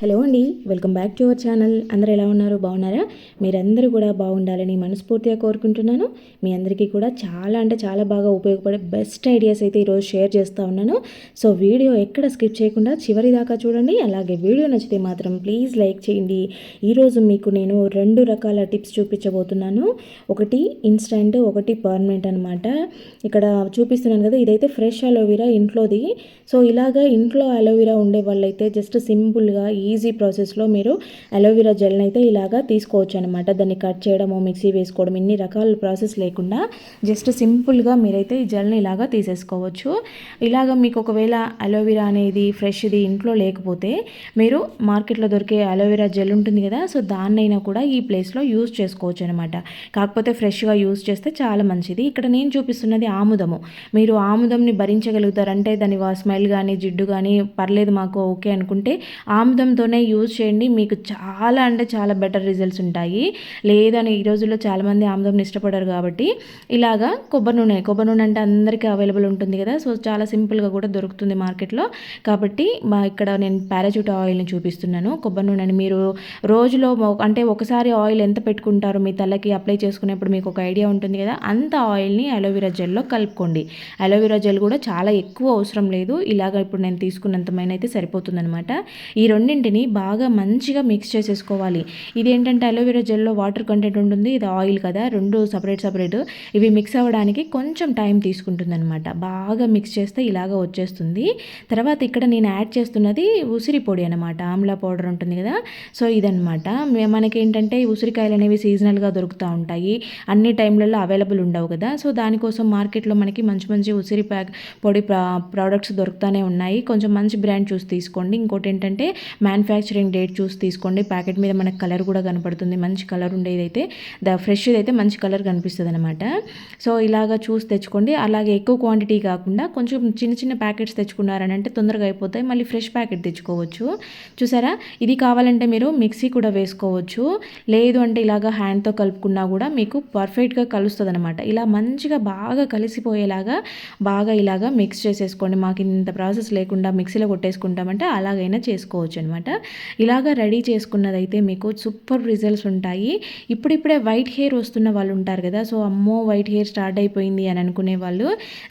Hello అండి welcome back to our channel. అందరూ ఎలా ఉన్నారు? బాగున్నారా? మీరందరూ కూడా బాగుండాలని మనస్ఫూర్తిగా కోరుకుంటున్నాను. మీ అందరికీ కూడా చాలా అంటే చాలా బాగా ఉపయోగపడే బెస్ట్ ఐడియాస్ అయితే ఈరోజు షేర్ చేస్తూ ఉన్నాను. సో వీడియో ఎక్కడ స్కిప్ చేయకుండా చివరి దాకా చూడండి. అలాగే వీడియో నచ్చితే మాత్రం ప్లీజ్ లైక్ చేయండి. ఈరోజు మీకు నేను రెండు రకాల టిప్స్ చూపించబోతున్నాను. ఒకటి ఇన్స్టెంట్ ఒకటి పర్మనెంట్ అనమాట ఇక్కడ చూపిస్తున్నాను కదా ఇదైతే ఫ్రెష్ అలోవీరా ఇంట్లోది. సో ఇలాగా ఇంట్లో అలోవీరా ఉండే వాళ్ళైతే జస్ట్ సింపుల్గా ఈజీ ప్రాసెస్లో మీరు అలోవెరా జెల్ని అయితే ఇలాగా తీసుకోవచ్చు అనమాట దాన్ని కట్ చేయడము మిక్సీ వేసుకోవడం ఇన్ని రకాల ప్రాసెస్ లేకుండా జస్ట్ సింపుల్గా మీరైతే ఈ జెల్ని ఇలాగా తీసేసుకోవచ్చు. ఇలాగ మీకు ఒకవేళ అలోవెరా అనేది ఫ్రెష్ది ఇంట్లో లేకపోతే మీరు మార్కెట్లో దొరికే అలోవెరా జెల్ ఉంటుంది కదా సో దాన్నైనా కూడా ఈ ప్లేస్లో యూజ్ చేసుకోవచ్చు అనమాట కాకపోతే ఫ్రెష్గా యూజ్ చేస్తే చాలా మంచిది. ఇక్కడ నేను చూపిస్తున్నది ఆముదము. మీరు ఆముదంని భరించగలుగుతారంటే దాని స్మెల్ కానీ జిడ్డు కానీ పర్లేదు మాకు ఓకే అనుకుంటే ఆముదం ఆముదంతోనే యూజ్ చేయండి. మీకు చాలా అంటే చాలా బెటర్ రిజల్ట్స్ ఉంటాయి. లేదని ఈ రోజుల్లో చాలామంది ఆముదంని ఇష్టపడరు కాబట్టి ఇలాగా కొబ్బరి నూనె కొబ్బరి నూనె అంటే అందరికీ అవైలబుల్ ఉంటుంది కదా. సో చాలా సింపుల్గా కూడా దొరుకుతుంది మార్కెట్లో. కాబట్టి మా ఇక్కడ నేను పారాచూట్ ఆయిల్ని చూపిస్తున్నాను. కొబ్బరి నూనెని మీరు రోజులో అంటే ఒకసారి ఆయిల్ ఎంత పెట్టుకుంటారో మీ తలకి అప్లై చేసుకునేప్పుడు మీకు ఒక ఐడియా ఉంటుంది కదా. అంత ఆయిల్ని అలోవెరా జెల్లో కలుపుకోండి. అలోవెరా జెల్ కూడా చాలా ఎక్కువ అవసరం లేదు. ఇలాగ ఇప్పుడు నేను తీసుకున్నంతమైన అయితే సరిపోతుందనమాట ఈ రెండింటి రెండింటిని బాగా మంచిగా మిక్స్ చేసేసుకోవాలి. ఇదేంటంటే అలోవెరా జెల్లో వాటర్ కంటెంట్ ఉంటుంది. ఇది ఆయిల్ కదా. రెండు సపరేట్ సపరేట్ ఇవి మిక్స్ అవ్వడానికి కొంచెం టైం తీసుకుంటుంది అనమాట బాగా మిక్స్ చేస్తే ఇలాగ వచ్చేస్తుంది. తర్వాత ఇక్కడ నేను యాడ్ చేస్తున్నది ఉసిరి పొడి అనమాట ఆమ్లా పౌడర్ ఉంటుంది కదా. సో ఇదనమాట మనకి ఏంటంటే ఉసిరికాయలు అనేవి సీజనల్గా దొరుకుతూ ఉంటాయి. అన్ని టైంలలో అవైలబుల్ ఉండవు కదా. సో దానికోసం మార్కెట్లో మనకి మంచి మంచి ఉసిరి ప్యాక్ పొడి ప్రోడక్ట్స్ దొరుకుతూనే ఉన్నాయి. కొంచెం మంచి బ్రాండ్ చూసి తీసుకోండి. ఇంకోటి ఏంటంటే మ్యానుఫ్యాక్చరింగ్ డేట్ చూసి తీసుకోండి. ప్యాకెట్ మీద మనకు కలర్ కూడా కనపడుతుంది. మంచి కలర్ ఉండేది అయితే ద ఫ్రెష్ది అయితే మంచి కలర్ కనిపిస్తుంది అనమాట సో ఇలాగా చూసి తెచ్చుకోండి. అలాగే ఎక్కువ క్వాంటిటీ కాకుండా కొంచెం చిన్న చిన్న ప్యాకెట్స్ తెచ్చుకున్నారని అంటే తొందరగా అయిపోతాయి. మళ్ళీ ఫ్రెష్ ప్యాకెట్ తెచ్చుకోవచ్చు. చూసారా? ఇది కావాలంటే మీరు మిక్సీ కూడా వేసుకోవచ్చు. లేదు అంటే ఇలాగా హ్యాండ్తో కలుపుకున్నా కూడా మీకు పర్ఫెక్ట్గా కలుస్తుంది అనమాట ఇలా మంచిగా బాగా కలిసిపోయేలాగా బాగా ఇలాగా మిక్స్ చేసేసుకోండి. మాకు ఇంత ప్రాసెస్ లేకుండా మిక్సీలో కొట్టేసుకుంటామంటే అలాగైనా చేసుకోవచ్చు అనమాట ఇలాగా రెడీ చేసుకున్నదైతే మీకు సూపర్ రిజల్ట్స్ ఉంటాయి. ఇప్పుడిప్పుడే వైట్ హెయిర్ వస్తున్న వాళ్ళు ఉంటారు కదా సో అమ్మో వైట్ హెయిర్ స్టార్ట్ అయిపోయింది అని అనుకునే వాళ్ళు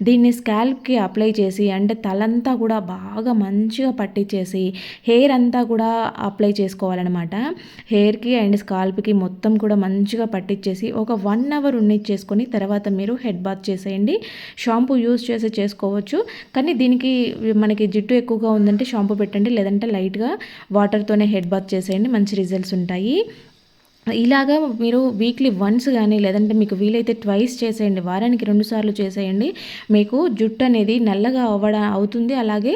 దీన్ని స్కాల్ప్కి అప్లై చేసి అంటే తలంతా కూడా బాగా మంచిగా పట్టించేసి హెయిర్ అంతా కూడా అప్లై చేసుకోవాలన్నమాట. హెయిర్కి అండ్ స్కాల్ప్కి మొత్తం కూడా మంచిగా పట్టించేసి ఒక వన్ అవర్ ఉన్నిచ్చేసుకొని తర్వాత మీరు హెడ్ బాత్ చేసేయండి. షాంపూ యూస్ చేసి చేసుకోవచ్చు. కానీ దీనికి మనకి జిడ్డు ఎక్కువగా ఉందంటే షాంపూ పెట్టండి లేదంటే లైట్గా వాటర్తోనే హెడ్ బాత్ చేసేయండి మంచి రిజల్ట్స్ ఉంటాయి. ఇలాగా మీరు వీక్లీ వన్స్ కానీ లేదంటే మీకు వీలైతే ట్వైస్ చేసేయండి వారానికి రెండుసార్లు చేసేయండి. మీకు జుట్టు అనేది నల్లగా అవ్వడం అవుతుంది. అలాగే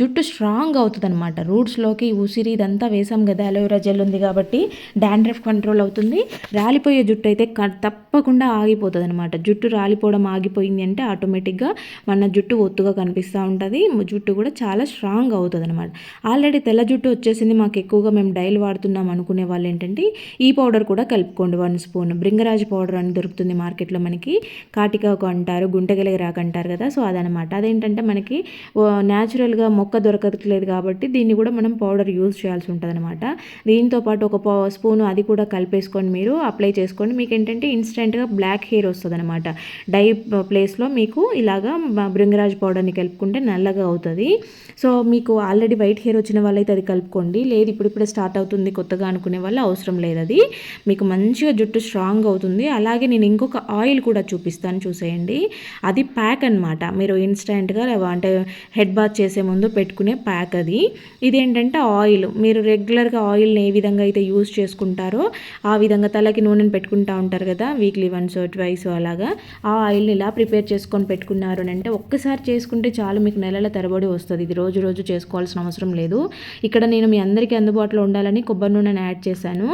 జుట్టు స్ట్రాంగ్ అవుతుంది అనమాట రూట్స్లోకి ఉసిరి ఇదంతా వేసాం కదా అలోవెరా జెల్ ఉంది కాబట్టి డాండ్రఫ్ కంట్రోల్ అవుతుంది. రాలిపోయే జుట్టు అయితే తప్పకుండా ఆగిపోతుంది అనమాట జుట్టు రాలిపోవడం ఆగిపోయింది అంటే ఆటోమేటిక్గా మన జుట్టు ఒత్తుగా కనిపిస్తూ ఉంటుంది. జుట్టు కూడా చాలా స్ట్రాంగ్ అవుతుంది అనమాట ఆల్రెడీ తెల్ల జుట్టు వచ్చేసింది. మాకు ఎక్కువగా మేము డైల్ వాడుతున్నాం అనుకునే వాళ్ళు ఏంటంటే ఈ పౌడర్ కూడా కలుపుకోండి వన్ స్పూన్. బృంగరాజు పౌడర్ అని దొరుకుతుంది మార్కెట్లో మనకి. కాటికాకు అంటారు గుంటగెలగరాకు అంటారు కదా సో అదనమాట. అదేంటంటే మనకి న్యాచురల్గా మొక్క దొరకట్లేదు కాబట్టి దీన్ని కూడా మనం పౌడర్ యూజ్ చేయాల్సి ఉంటుంది అనమాట దీంతో పాటు ఒక స్పూన్ అది కూడా కలిపేసుకొని మీరు అప్లై చేసుకోండి. మీకు ఏంటంటే ఇన్స్టెంట్గా బ్లాక్ హెయిర్ వస్తుంది అనమాట డై ప్లేస్లో మీకు ఇలాగా బృంగరాజ్ పౌడర్ని కలుపుకుంటే నల్లగా అవుతుంది. సో మీకు ఆల్రెడీ వైట్ హెయిర్ వచ్చిన వాళ్ళైతే అది కలుపుకోండి. లేదు ఇప్పుడిప్పుడే స్టార్ట్ అవుతుంది కొత్తగా అనుకునే వాళ్ళు అవసరం లేదు అది. మీకు మంచిగా జుట్టు స్ట్రాంగ్ అవుతుంది. అలాగే నేను ఇంకొక ఆయిల్ కూడా చూపిస్తాను చూసేయండి. అది ప్యాక్ అనమాట మీరు ఇన్స్టెంట్గా అంటే హెడ్ బాత్ చేసే ముందు పెట్టుకునే ప్యాక్ అది. ఇదేంటంటే ఆయిల్ మీరు రెగ్యులర్గా ఆయిల్ని ఏ విధంగా అయితే యూజ్ చేసుకుంటారో ఆ విధంగా తలకి నూనెను పెట్టుకుంటూ ఉంటారు కదా వీక్లీ వన్స్ ట్వైస్ అలాగా ఆ ఆయిల్ని ఇలా ప్రిపేర్ చేసుకొని పెట్టుకున్నారు అని అంటే ఒక్కసారి చేసుకుంటే చాలు మీకు నెలల తరబడి వస్తుంది. ఇది రోజు రోజు చేసుకోవాల్సిన అవసరం లేదు. ఇక్కడ నేను మీ అందరికీ అందుబాటులో ఉండాలని కొబ్బరి నూనెను యాడ్ చేశాను.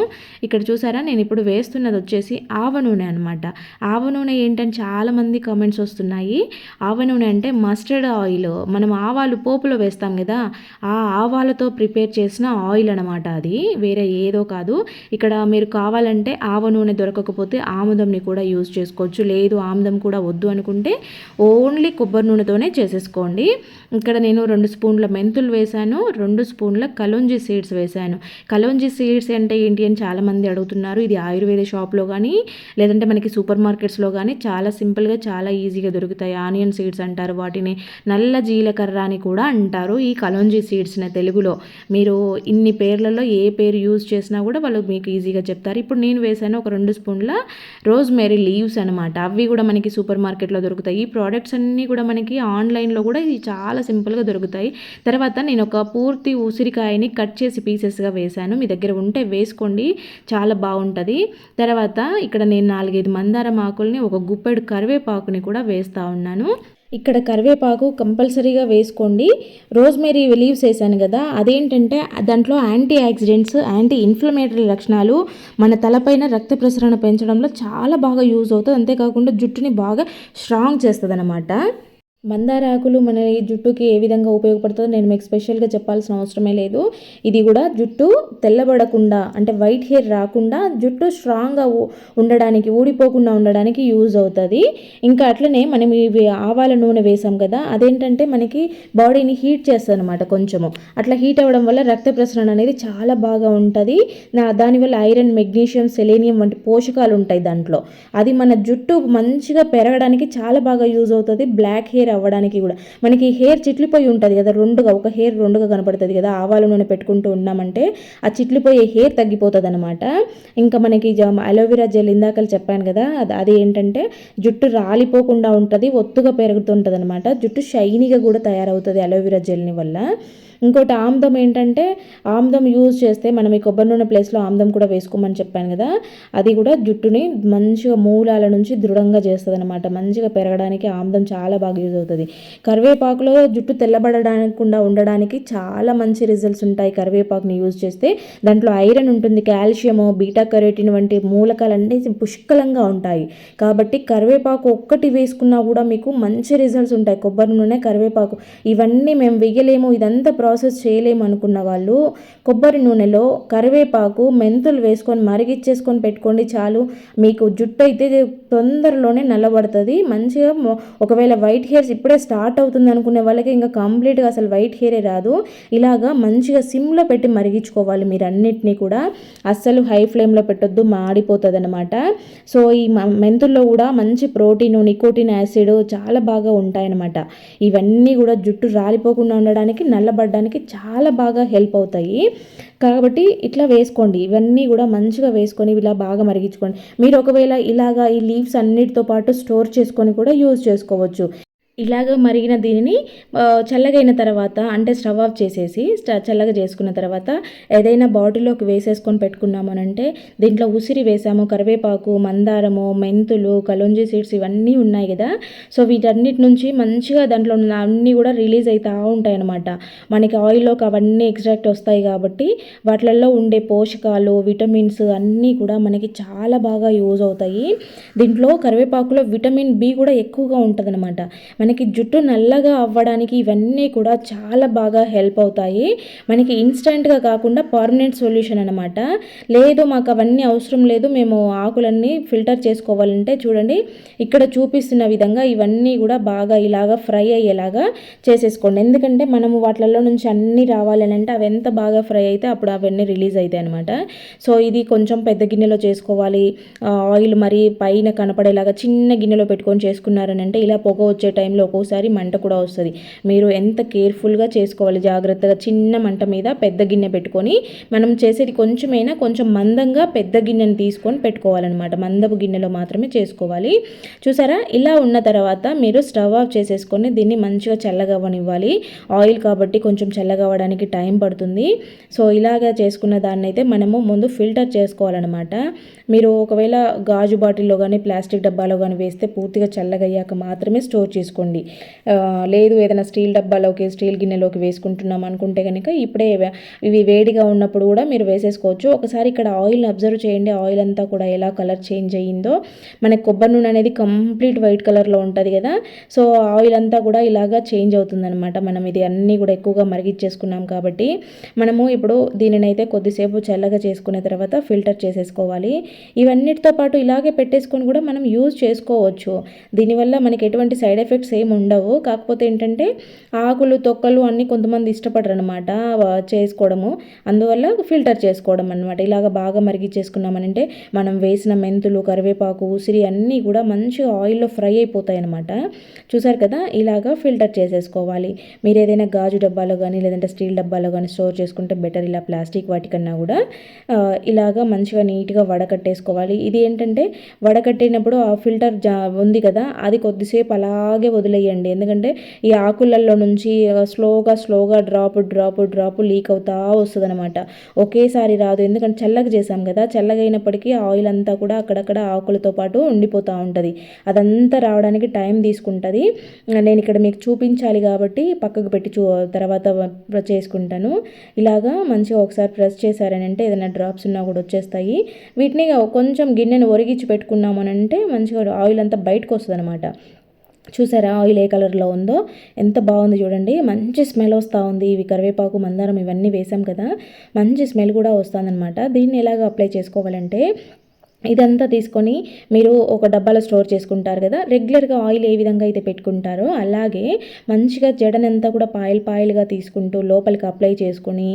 ఇక్కడ చూసారా? నేను ఇప్పుడు వేస్తున్నది వచ్చేసి ఆవ నూనె అనమాట ఆవ నూనె ఏంటని చాలామంది కామెంట్స్ వస్తున్నాయి. ఆవ నూనె అంటే మస్టర్డ్ ఆయిల్ మనం ఆవాలు పోపులో వేస్తాం కదా ఆ ఆవాలతో ప్రిపేర్ చేసిన ఆయిల్ అనమాట అది. వేరే ఏదో కాదు. ఇక్కడ మీరు కావాలంటే ఆవ నూనె దొరకకపోతే ఆముదంని కూడా యూజ్ చేసుకోవచ్చు. లేదు ఆముదం కూడా వద్దు అనుకుంటే ఓన్లీ కొబ్బరి నూనెతోనే చేసేసుకోండి. ఇక్కడ నేను రెండు స్పూన్ల మెంతులు వేశాను రెండు స్పూన్ల కలుంజి సీడ్స్ వేశాను. కలుంజి సీడ్స్ అంటే ఏంటి అని చాలామంది అడుగుతున్నారు. ఇది ఆయుర్వేద షాప్లో కానీ లేదంటే మనకి సూపర్ మార్కెట్స్లో కానీ చాలా సింపుల్గా చాలా ఈజీగా దొరుకుతాయి. ఆనియన్ సీడ్స్ అంటారు వాటిని నల్ల జీలకర్ర అని కూడా అంటారు. ఈ కలోంజీ సీడ్స్ని తెలుగులో మీరు ఇన్ని పేర్లలో ఏ పేరు యూజ్ చేసినా కూడా వాళ్ళు మీకు ఈజీగా చెప్తారు. ఇప్పుడు నేను వేసాను ఒక రెండు స్పూన్ల రోజ్ మేరీ లీవ్స్ అనమాట అవి కూడా మనకి సూపర్ మార్కెట్లో దొరుకుతాయి. ఈ ప్రోడక్ట్స్ అన్నీ కూడా మనకి ఆన్లైన్లో కూడా ఇది చాలా సింపుల్గా దొరుకుతాయి. తర్వాత నేను ఒక పూర్తి ఉసిరికాయని కట్ చేసి పీసెస్గా వేశాను మీ దగ్గర ఉంటే వేసుకోండి. చాలా చాలా బాగుంటుంది. తర్వాత ఇక్కడ నేను నాలుగైదు మందారం ఆకుల్ని ఒక గుప్పెడు కరివేపాకుని కూడా వేస్తూ ఉన్నాను. ఇక్కడ కరివేపాకు కంపల్సరీగా వేసుకోండి. రోజ్మెరీ లీవ్స్ వేసాను కదా అదేంటంటే దాంట్లో యాంటీ యాక్సిడెంట్స్ యాంటీ ఇన్ఫ్లమేటరీ లక్షణాలు మన తలపైన రక్త ప్రసరణ పెంచడంలో చాలా బాగా యూజ్ అవుతుంది అంతేకాకుండా జుట్టుని బాగా స్ట్రాంగ్ చేస్తుంది మందార ఆకులు మన ఈ జుట్టుకి ఏ విధంగా ఉపయోగపడుతుందో నేను మీకు స్పెషల్గా చెప్పాల్సిన అవసరమే లేదు. ఇది కూడా జుట్టు తెల్లబడకుండా అంటే వైట్ హెయిర్ రాకుండా జుట్టు స్ట్రాంగ్గా ఉండడానికి ఊడిపోకుండా ఉండడానికి యూజ్ అవుతుంది. ఇంకా అట్లనే మనం ఇవి ఆవాల నూనె వేసాం కదా అదేంటంటే మనకి బాడీని హీట్ చేస్తుంది అనమాట కొంచెము. అట్లా హీట్ అవ్వడం వల్ల రక్త ప్రసరణ అనేది చాలా బాగా ఉంటుంది. దానివల్ల ఐరన్ మెగ్నీషియం సెలేనియం వంటి పోషకాలు ఉంటాయి దాంట్లో. అది మన జుట్టు మంచిగా పెరగడానికి చాలా బాగా యూజ్ అవుతుంది. బ్లాక్ హెయిర్ అవ్వడానికి కూడా. మనకి హెయిర్ చిట్లిపోయి ఉంటుంది కదా రెండుగా ఒక హెయిర్ రెండుగా కనపడుతుంది కదా ఆవాల నూనె పెట్టుకుంటూ ఉన్నామంటే ఆ చిట్లిపోయే హెయిర్ తగ్గిపోతుంది అనమాట ఇంకా మనకి అలోవెరా జెల్ ఇందాకలు చెప్పాను కదా అది అది ఏంటంటే జుట్టు రాలిపోకుండా ఉంటుంది ఒత్తుగా పెరుగుతుంటుంది అనమాట జుట్టు షైనీగా కూడా తయారవుతుంది అలోవెరా జెల్ని వల్ల. ఇంకోటి ఆమ్దం ఏంటంటే ఆమ్దం యూజ్ చేస్తే మనం ఈ కొబ్బరి నూనె ప్లేస్లో ఆమ్దం కూడా వేసుకోమని చెప్పాను కదా అది కూడా జుట్టుని మంచిగా మూలాల నుంచి దృఢంగా చేస్తుంది అనమాట మంచిగా పెరగడానికి ఆమ్దం చాలా బాగా యూజ్ అవుతుంది. కరివేపాకులో జుట్టు తెల్లబడడానికి ఉండడానికి చాలా మంచి రిజల్ట్స్ ఉంటాయి కరివేపాకుని యూజ్ చేస్తే. దాంట్లో ఐరన్ ఉంటుంది కాల్షియము బీటా కరేటిన్ వంటి మూలకాలన్నీ పుష్కలంగా ఉంటాయి. కాబట్టి కరివేపాకు ఒక్కటి వేసుకున్నా కూడా మీకు మంచి రిజల్ట్స్ ఉంటాయి. కొబ్బరి నూనె కరివేపాకు ఇవన్నీ మేము వెయ్యలేము ఇదంతా ప్రాసెస్ చేయలేము అనుకున్న వాళ్ళు కొబ్బరి నూనెలో కరివేపాకు మెంతులు వేసుకొని మరిగిచ్చేసుకొని పెట్టుకోండి చాలు. మీకు జుట్టు అయితే తొందరలోనే నల్లబడుతుంది. మంచిగా ఒకవేళ వైట్ హెయిర్స్ ఇప్పుడే స్టార్ట్ అవుతుంది అనుకునే వాళ్ళకి ఇంకా కంప్లీట్గా అసలు వైట్ హెయిరే రాదు. ఇలాగా మంచిగా సిమ్లో పెట్టి మరిగించుకోవాలి మీరు అన్నిటినీ కూడా. అస్సలు హై ఫ్లేమ్లో పెట్టొద్దు మాడిపోతుంది అనమాట సో ఈ మెంతుల్లో కూడా మంచి ప్రోటీన్ నికోటిన్ యాసిడ్ చాలా బాగా ఉంటాయన్నమాట. ఇవన్నీ కూడా జుట్టు రాలిపోకుండా ఉండడానికి నల్లబడ్డ పడడానికి చాలా బాగా హెల్ప్ అవుతాయి. కాబట్టి ఇట్లా వేసుకోండి. ఇవన్నీ కూడా మంచిగా వేసుకొని ఇలా బాగా మరిగించుకోండి. మీరు ఒకవేళ ఇలాగా ఈ లీవ్స్ అన్నిటితో పాటు స్టోర్ చేసుకొని కూడా యూజ్ చేసుకోవచ్చు. ఇలాగ మరిగిన దీనిని చల్లగైన తర్వాత అంటే స్టవ్ ఆఫ్ చేసేసి చల్లగా చేసుకున్న తర్వాత ఏదైనా బాటిల్లోకి వేసేసుకొని పెట్టుకున్నామనంటే దీంట్లో ఉసిరి వేసాము కరివేపాకు మందారము మెంతులు కలోంజీ సీడ్స్ ఇవన్నీ ఉన్నాయి కదా. సో వీటన్నిటి నుంచి మంచిగా దాంట్లో అన్నీ కూడా రిలీజ్ అవుతూ ఉంటాయి అనమాట మనకి ఆయిల్లోకి అవన్నీ ఎక్స్ట్రాక్ట్ వస్తాయి కాబట్టి వాటిలలో ఉండే పోషకాలు విటమిన్స్ అన్నీ కూడా మనకి చాలా బాగా యూజ్ అవుతాయి. దీంట్లో కరివేపాకులో విటమిన్ బి కూడా ఎక్కువగా ఉంటుందన్నమాట. మనకి జుట్టు నల్లగా అవ్వడానికి ఇవన్నీ కూడా చాలా బాగా హెల్ప్ అవుతాయి. మనకి ఇన్స్టెంట్గా కాకుండా పర్మనెంట్ సొల్యూషన్ అనమాట లేదు మాకు అవన్నీ అవసరం లేదు మేము ఆకులన్నీ ఫిల్టర్ చేసుకోవాలంటే చూడండి ఇక్కడ చూపిస్తున్న విధంగా ఇవన్నీ కూడా బాగా ఇలాగా ఫ్రై అయ్యేలాగా చేసేసుకోండి. ఎందుకంటే మనము వాటిలలో నుంచి అన్నీ రావాలని అంటే అవి ఎంత బాగా ఫ్రై అయితే అప్పుడు అవన్నీ రిలీజ్ అవుతాయి అనమాట సో ఇది కొంచెం పెద్ద గిన్నెలో చేసుకోవాలి. ఆయిల్ మరి పైన కనపడేలాగా చిన్న గిన్నెలో పెట్టుకొని చేసుకున్నారని అంటే ఇలా పొగ వచ్చే టైంలో టైంలో ఒక్కోసారి మంట కూడా వస్తుంది. మీరు ఎంత కేర్ఫుల్గా చేసుకోవాలి జాగ్రత్తగా చిన్న మంట మీద పెద్ద గిన్నె పెట్టుకొని మనం చేసేది కొంచెమైనా కొంచెం మందంగా పెద్ద గిన్నెని తీసుకొని పెట్టుకోవాలన్నమాట. మందపు గిన్నెలో మాత్రమే చేసుకోవాలి. చూసారా? ఇలా ఉన్న తర్వాత మీరు స్టవ్ ఆఫ్ చేసేసుకొని దీన్ని మంచిగా చల్లగవ్వనివ్వాలి. ఆయిల్ కాబట్టి కొంచెం చల్లగవ్వడానికి టైం పడుతుంది. సో ఇలాగా చేసుకున్న దాన్ని అయితే మనము ముందు ఫిల్టర్ చేసుకోవాలన్నమాట. మీరు ఒకవేళ గాజు బాటిల్లో కానీ ప్లాస్టిక్ డబ్బాలో కానీ వేస్తే పూర్తిగా చల్లగయ్యాక మాత్రమే స్టోర్ చేసుకోండి. వేసుకోండి లేదు ఏదైనా స్టీల్ డబ్బాలోకి స్టీల్ గిన్నెలోకి వేసుకుంటున్నాం అనుకుంటే కనుక ఇప్పుడే ఇవి వేడిగా ఉన్నప్పుడు కూడా మీరు వేసేసుకోవచ్చు. ఒకసారి ఇక్కడ ఆయిల్ అబ్జర్వ్ చేయండి. ఆయిల్ అంతా కూడా ఎలా కలర్ చేంజ్ అయ్యిందో. మనకి కొబ్బరి నూనె అనేది కంప్లీట్ వైట్ కలర్లో ఉంటుంది కదా. సో ఆయిల్ అంతా కూడా ఇలాగా చేంజ్ అవుతుందన్నమాట. మనం ఇది అన్నీ కూడా ఎక్కువగా మరిగిచ్చేసుకున్నాం కాబట్టి. మనము ఇప్పుడు దీనిని అయితే కొద్దిసేపు చల్లగా చేసుకున్న తర్వాత ఫిల్టర్ చేసేసుకోవాలి. ఇవన్నిటితో పాటు ఇలాగే పెట్టేసుకొని కూడా మనం యూజ్ చేసుకోవచ్చు. దీనివల్ల మనకి ఎటువంటి సైడ్ ఎఫెక్ట్స్ ఏమి ఉండవు. కాకపోతే ఏంటంటే ఆకులు తొక్కలు అన్నీ కొంతమంది ఇష్టపడరు అనమాట చేసుకోవడము. అందువల్ల ఫిల్టర్ చేసుకోవడం అనమాట ఇలాగ బాగా మరిగిచ్చేసుకున్నామనంటే మనం వేసిన మెంతులు కరివేపాకు ఉసిరి అన్నీ కూడా మంచిగా ఆయిల్లో ఫ్రై అయిపోతాయి అనమాట చూసారు కదా? ఇలాగా ఫిల్టర్ చేసేసుకోవాలి. మీరు ఏదైనా గాజు డబ్బాలో కానీ లేదంటే స్టీల్ డబ్బాలో కానీ స్టోర్ చేసుకుంటే బెటర్ ఇలా ప్లాస్టిక్ వాటికన్నా కూడా ఇలాగ ఇలాగా మంచిగా నీట్గా వడకట్టేసుకోవాలి. ఇది ఏంటంటే వడకట్టినప్పుడు ఆ ఫిల్టర్ జా ఉంది కదా? అది కొద్దిసేపు అలాగే వదిలేయండి. ఎందుకంటే ఈ ఆకులలో నుంచి స్లోగా స్లోగా డ్రాప్ డ్రాప్ డ్రాప్ లీక్ అవుతా వస్తుంది అనమాట ఒకేసారి రాదు. ఎందుకంటే చల్లగా చేసాం కదా చల్లగా అయినప్పటికీ ఆయిల్ అంతా కూడా అక్కడక్కడ ఆకులతో పాటు ఉండిపోతూ ఉంటుంది. అదంతా రావడానికి టైం తీసుకుంటుంది. నేను ఇక్కడ మీకు చూపించాలి కాబట్టి పక్కకు పెట్టి చూ తర్వాత చేసుకుంటాను. ఇలాగా మంచిగా ఒకసారి ప్రెస్ చేశారనంటే ఏదైనా డ్రాప్స్ ఉన్నా కూడా వచ్చేస్తాయి. వీటిని కొంచెం గిన్నెను ఒరిగించి పెట్టుకున్నామనంటే మంచిగా ఆయిల్ అంతా బయటకు వస్తుంది అనమాట చూసారా? ఆయిల్ ఏ కలర్లో ఉందో? ఎంత బాగుంది చూడండి. మంచి స్మెల్ వస్తూ ఉంది. ఇవి కరివేపాకు మందారం ఇవన్నీ వేసాం కదా. మంచి స్మెల్ కూడా వస్తుందన్నమాట దీన్ని ఎలాగ అప్లై చేసుకోవాలంటే ఇదంతా తీసుకొని మీరు ఒక డబ్బాలో స్టోర్ చేసుకుంటారు కదా రెగ్యులర్గా ఆయిల్ ఏ విధంగా అయితే పెట్టుకుంటారో అలాగే మంచిగా జడనంతా కూడా పాయిల్ పాయిల్గా తీసుకుంటూ లోపలికి అప్లై చేసుకొని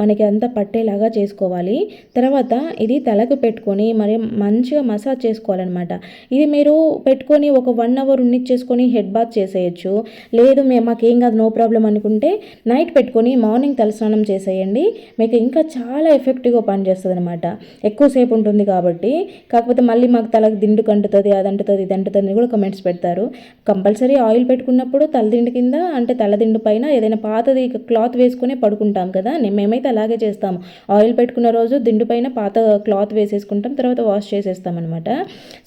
మనకి అంతా పట్టేలాగా చేసుకోవాలి. తర్వాత ఇది తలకు పెట్టుకొని మరి మంచిగా మసాజ్ చేసుకోవాలన్నమాట. ఇది మీరు పెట్టుకొని ఒక వన్ అవర్ ఉన్నిచ్చేసుకొని హెడ్ బాత్ చేసేయచ్చు. లేదు మేము మాకేం కాదు నో ప్రాబ్లం అనుకుంటే నైట్ పెట్టుకొని మార్నింగ్ తలస్నానం చేసేయండి. మీకు ఇంకా చాలా ఎఫెక్టివ్గా పనిచేస్తుంది అనమాట ఎక్కువసేపు ఉంటుంది కాబట్టి. కాకపోతే మళ్ళీ మాకు తలకు దిండు కంటుతుంది అది అంటుతుంది ఇది అంటుతుంది కూడా కమెంట్స్ పెడతారు. కంపల్సరీ ఆయిల్ పెట్టుకున్నప్పుడు తలదిండు కింద అంటే తలదిండు పైన ఏదైనా పాతది క్లాత్ వేసుకునే పడుకుంటాం కదా. మేమైతే అలాగే చేస్తాము. ఆయిల్ పెట్టుకున్న రోజు దిండు పైన పాత క్లాత్ వేసేసుకుంటాం తర్వాత వాష్ చేసేస్తాం అనమాట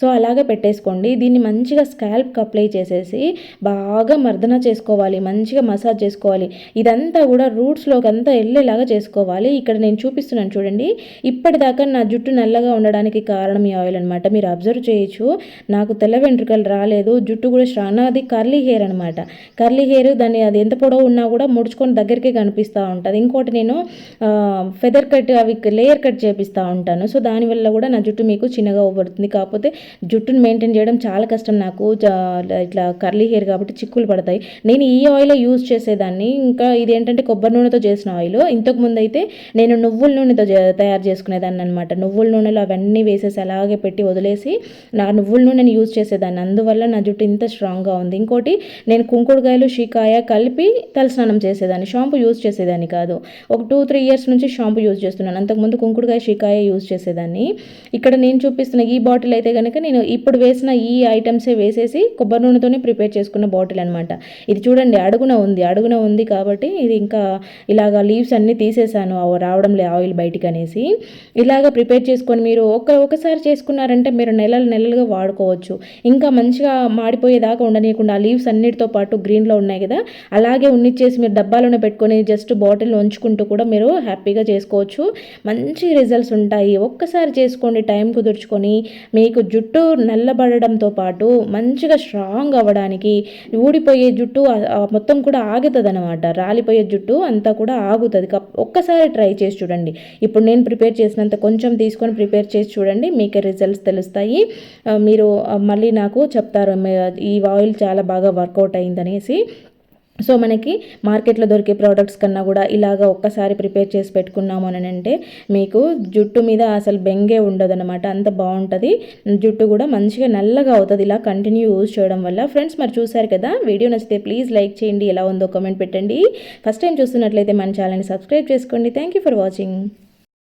సో అలాగే పెట్టేసుకోండి. దీన్ని మంచిగా స్కాల్ప్కి అప్లై చేసేసి బాగా మర్దన చేసుకోవాలి మంచిగా మసాజ్ చేసుకోవాలి. ఇదంతా కూడా రూట్స్లోకి అంతా వెళ్ళేలాగా చేసుకోవాలి. ఇక్కడ నేను చూపిస్తున్నాను చూడండి. ఇప్పటిదాకా నా జుట్టు నల్లగా ఉండడానికి కారణం ఈ ఆయిల్ అనమాట మీరు అబ్జర్వ్ చేయొచ్చు. నాకు తెల్ల వెంట్రుకలు రాలేదు. జుట్టు కూడా స్ట్రాంగ్ అది కర్లీ హెయిర్ అనమాట కర్లీ హెయిర్ దాన్ని అది ఎంత పొడవు ఉన్నా కూడా ముడుచుకొని దగ్గరికి కనిపిస్తూ ఉంటుంది. ఇంకోటి నేను ఫెదర్ కట్ అవి లేయర్ కట్ చేపిస్తూ ఉంటాను. సో దానివల్ల కూడా నా జుట్టు మీకు చిన్నగా అవ్వబడుతుంది కాకపోతే జుట్టును మెయింటైన్ చేయడం చాలా కష్టం నాకు. ఇట్లా కర్లీ హెయిర్ కాబట్టి చిక్కులు పడతాయి. నేను ఈ ఆయిల్ యూజ్ చేసేదాన్ని. ఇంకా ఇది ఏంటంటే కొబ్బరి నూనెతో చేసిన ఆయిల్. ఇంతకు ముందు అయితే నేను నువ్వుల నూనెతో తయారు చేసుకునేదాన్ని అనమాట నువ్వుల నూనెలో అవన్నీ వేసేసి అలాగే పెట్టి వదిలేసి నా నువ్వుల నూనెను యూజ్ చేసేదాన్ని. అందువల్ల నా జుట్టు ఇంత స్ట్రాంగ్గా ఉంది. ఇంకోటి నేను కుంకుడుకాయలు షీకాయ కలిపి తలస్నానం చేసేదాన్ని. షాంపూ యూజ్ చేసేదాన్ని కాదు. ఒక టూ త్రీ ఇయర్స్ నుంచి షాంపూ యూజ్ చేస్తున్నాను. అంతకుముందు కుంకుడుకాయ షీకాయ యూజ్ చేసేదాన్ని. ఇక్కడ నేను చూపిస్తున్న ఈ బాటిల్ అయితే కనుక నేను ఇప్పుడు వేసిన ఈ ఐటమ్సే వేసేసి కొబ్బరి నూనెతోనే ప్రిపేర్ చేసుకున్న బాటిల్ అనమాట ఇది చూడండి అడుగున ఉంది. అడుగున ఉంది కాబట్టి ఇది ఇంకా ఇలాగ లీవ్స్ అన్నీ తీసేసాను. రావడం లే ఆయిల్ బయటికి అనేసి ఇలాగ ప్రిపేర్ చేసుకొని మీరు ఒక ఒకసారి చేసుకున్నారంటే మీరు నెలలు నెలలుగా వాడుకోవచ్చు. ఇంకా మంచిగా మాడిపోయేదాకా ఉండనీయకుండా ఆ లీవ్స్ అన్నిటితో పాటు గ్రీన్లో ఉన్నాయి కదా అలాగే ఉన్నిచ్చేసి మీరు డబ్బాలోనే పెట్టుకొని జస్ట్ బాటిల్ ఉంచుకుంటూ కూడా మీరు హ్యాపీగా చేసుకోవచ్చు. మంచి రిజల్ట్స్ ఉంటాయి. ఒక్కసారి చేసుకోండి టైం కుదుర్చుకొని మీకు జుట్టు నల్లబడడంతో పాటు మంచిగా స్ట్రాంగ్ అవ్వడానికి ఊడిపోయే జుట్టు ఆ- మొత్తం కూడా ఆగుతుంది అనమాట రాలిపోయే జుట్టు అంతా కూడా ఆగుతుంది. కప్- ఒక్కసారి ట్రై చేసి చూడండి. ఇప్పుడు నేను ప్రిపేర్ చేసినంత కొంచెం తీసుకొని ప్రిపేర్ చేసి చూడండి. మీకు రిజల్ట్స్ తెలుస్తాయి. మీరు మళ్ళీ నాకు చెప్తారు ఈ ఆయిల్ చాలా బాగా వర్కౌట్ అయిందనేసి. సో మనకి మార్కెట్లో దొరికే ప్రోడక్ట్స్ కన్నా కూడా ఇలాగ ఒక్కసారి ప్రిపేర్ చేసి పెట్టుకున్నాము అని అంటే మీకు జుట్టు మీద అసలు బెంగే ఉండదు అనమాట అంత బాగుంటుంది. జుట్టు కూడా మంచిగా నల్లగా అవుతుంది. ఇలా కంటిన్యూ యూజ్ చేయడం వల్ల. ఫ్రెండ్స్ మరి చూసారు కదా వీడియో నచ్చితే ప్లీజ్ లైక్ చేయండి. ఎలా ఉందో కామెంట్ పెట్టండి. ఫస్ట్ టైం చూస్తున్నట్లయితే మన ఛానల్ని సబ్స్క్రైబ్ చేసుకోండి. Thank you for watching